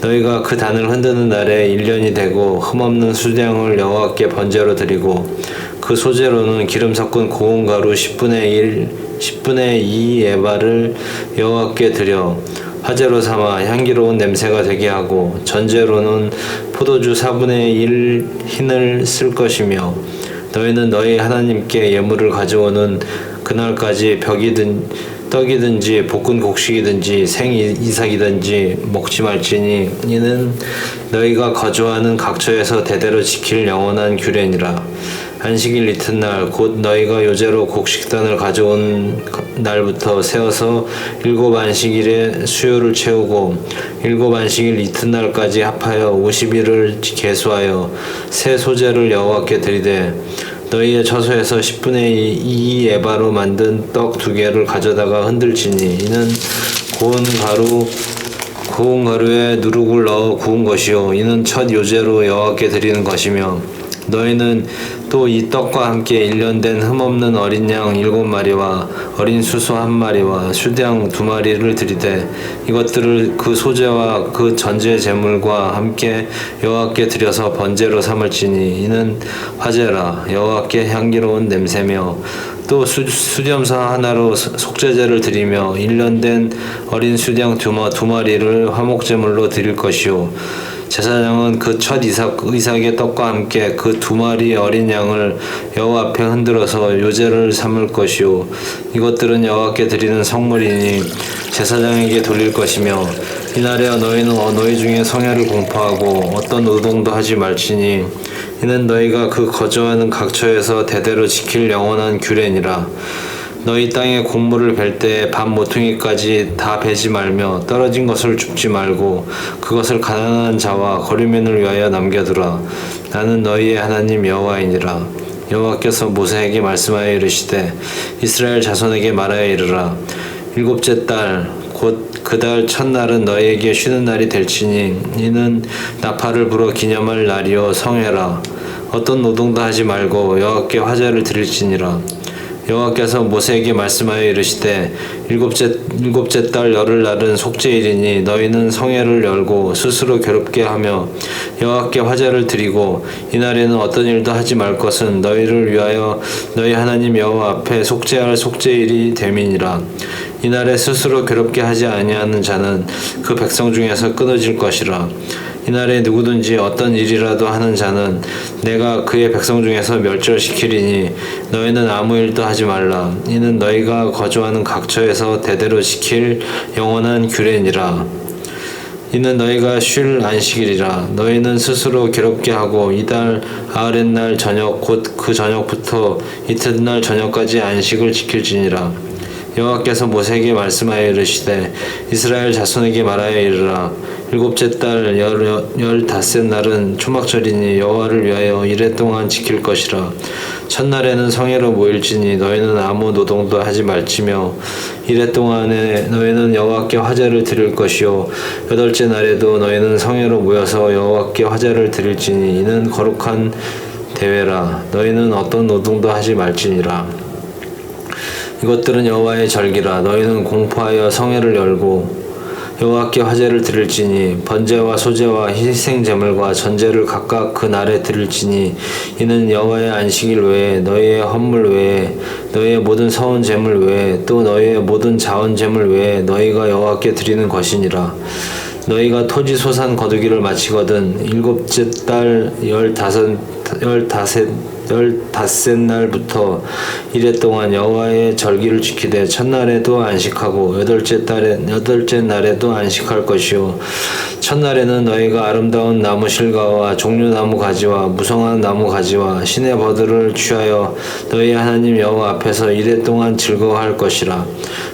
너희가 그 단을 흔드는 날에 1년이 되고 흠없는 수량을 여호와께 번제로 드리고 그 소재로는 기름 섞은 고운 가루 10분의 1 10분의 2 에바를 여호와께 드려 화제로 삼아 향기로운 냄새가 되게 하고 전제로는 포도주 4분의 1 흰을 쓸 것이며 너희는 너희 하나님께 예물을 가져오는 그날까지 벽이든 떡이든지 볶은 곡식이든지 생 이삭이든지 먹지 말지니 이는 너희가 거주하는 각처에서 대대로 지킬 영원한 규례니라. 안식일 이튿날 곧 너희가 요제로 곡식단을 가져온 날부터 세어서 일곱 안식일에 수요를 채우고 일곱 안식일 이튿날까지 합하여 50일을 계수하여 새 소재를 여호와께 드리되 너희의 처소에서 10분의 2 에바로 만든 떡 두 개를 가져다가 흔들지니 이는 고운 가루 고운 가루에 누룩을 넣어 구운 것이요. 이는 첫 요제로 여호와께 드리는 것이며 너희는 또 이 떡과 함께 일년된 흠없는 어린 양 일곱 마리와 어린 수소 한 마리와 수양 두 마리를 드리되 이것들을 그 소재와 그 전제 제물과 함께 여호와께 드려서 번제로 삼을지니 이는 화제라. 여호와께 향기로운 냄새며 또 수, 수염사 하나로 속죄제를 드리며 일년된 어린 수양 두, 마, 두 마리를 화목제물로 드릴 것이요 제사장은 그 첫 이삭 의삭의 떡과 함께 그 두 마리 어린 양을 여호와 앞에 흔들어서 요제를 삼을 것이요 이것들은 여호와께 드리는 성물이니 제사장에게 돌릴 것이며 이날에 너희는 어, 너희 중에 성야를 공포하고 어떤 노동도 하지 말지니 이는 너희가 그 거주하는 각처에서 대대로 지킬 영원한 규례니라 너희 땅에 곡물을 벨 때 밥 모퉁이까지 다 베지 말며 떨어진 것을 줍지 말고 그것을 가난한 자와 거류민을 위하여 남겨두라. 나는 너희의 하나님 여호와이니라. 여호와께서 모세에게 말씀하여 이르시되 이스라엘 자손에게 말하여 이르라. 일곱째 달 곧 그달 첫날은 너희에게 쉬는 날이 될지니 이는 나팔을 불어 기념할 날이요 성회라. 어떤 노동도 하지 말고 여호와께 화제를 드릴지니라. 여호와께서 모세에게 말씀하여 이르시되 일곱째 일곱째 달 열흘 날은 속죄일이니 너희는 성회를 열고 스스로 괴롭게 하며 여호와께 화제를 드리고 이날에는 어떤 일도 하지 말 것은 너희를 위하여 너희 하나님 여호와 앞에 속죄할 속죄일이 됨이니라 이날에 스스로 괴롭게 하지 아니하는 자는 그 백성 중에서 끊어질 것이라 이날에 누구든지 어떤 일이라도 하는 자는 내가 그의 백성 중에서 멸절시키리니 너희는 아무 일도 하지 말라. 이는 너희가 거주하는 각처에서 대대로 지킬 영원한 규례니라. 이는 너희가 쉴 안식일이라. 너희는 스스로 괴롭게 하고 이달 아흐렛 날 저녁 곧 그 저녁부터 이튿날 저녁까지 안식을 지킬지니라. 여호와께서 모세에게 말씀하여 이르시되 이스라엘 자손에게 말하여 이르라. 일곱째 달 열, 열닷새 날은 초막절이니 여호와를 위하여 이래 동안 지킬 것이라. 첫날에는 성회로 모일지니 너희는 아무 노동도 하지 말지며 이래 동안에 너희는 여호와께 화제를 드릴 것이요. 여덟째 날에도 너희는 성회로 모여서 여호와께 화제를 드릴지니 이는 거룩한 대회라. 너희는 어떤 노동도 하지 말지니라 이것들은 여호와의 절기라. 너희는 공포하여 성회를 열고 여호와께 화제를 드릴지니 번제와 소제와 희생 제물과 전제를 각각 그 날에 드릴지니 이는 여호와의 안식일 외에 너희의 헌물 외에 너희의 모든 서원 제물 외에 또 너희의 모든 자원 제물 외에 너희가 여호와께 드리는 것이니라. 너희가 토지 소산 거두기를 마치거든 일곱째 달 열다섯 열다섯 열다섯 날부터 이래 동안 여호와의 절기를 지키되 첫날에도 안식하고 여덟째 달에 여덟째 날에도 안식할 것이요. 첫날에는 너희가 아름다운 나무 실과와 종려나무 가지와 무성한 나무 가지와 신의 버들을 취하여 너희 하나님 여호와 앞에서 이래 동안 즐거워할 것이라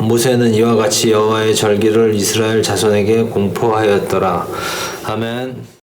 모세는 이와 같이 여호와의 절기를 이스라엘 자손에게 공포하였더라. 아멘